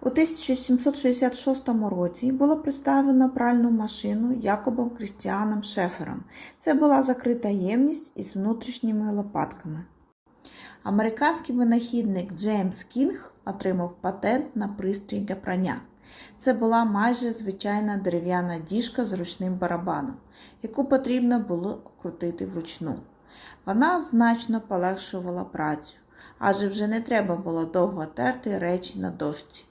У 1766 році було представлено пральну машину Якобом Крістіаном Шефером. Це була закрита ємність із внутрішніми лопатками. Американський винахідник Джеймс Кінг отримав патент на пристрій для прання. Це була майже звичайна дерев'яна діжка з ручним барабаном, яку потрібно було крутити вручну. Вона значно полегшувала працю, адже вже не треба було довго терти речі на дошці.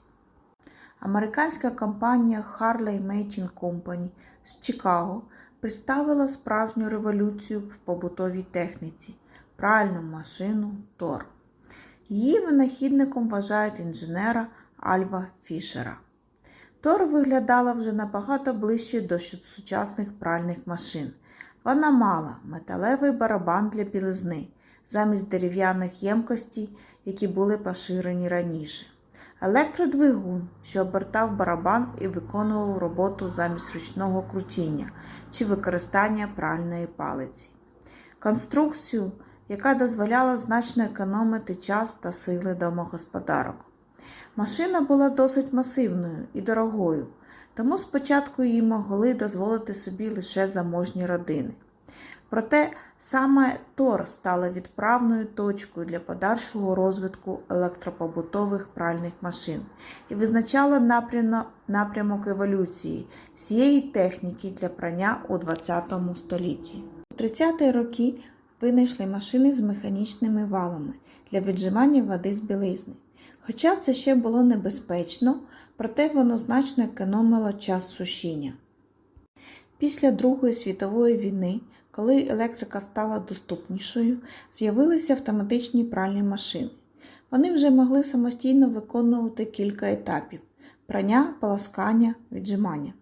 Американська компанія Harley Making Company з Чикаго представила справжню революцію в побутовій техніці пральну машину Тор. Її винахідником вважають інженера Альва Фішера. Тор виглядала вже набагато ближче до сучасних пральних машин. Вона мала металевий барабан для білизни замість дерев'яних ємкостей, які були поширені раніше. Електродвигун, що обертав барабан і виконував роботу замість ручного крутіння чи використання пральної палиці. Конструкцію, яка дозволяла значно економити час та сили домогосподарок. Машина була досить масивною і дорогою, тому спочатку її могли дозволити собі лише заможні родини. Проте саме Тор стала відправною точкою для подальшого розвитку електропобутових пральних машин і визначала напрямок еволюції всієї техніки для прання у ХХ столітті. У 30-ті роки винайшли машини з механічними валами для віджимання води з білизни. Хоча це ще було небезпечно, проте воно значно економило час сушіння. Після Другої світової війни, коли електрика стала доступнішою, з'явилися автоматичні пральні машини. Вони вже могли самостійно виконувати кілька етапів прання, полоскання, віджимання.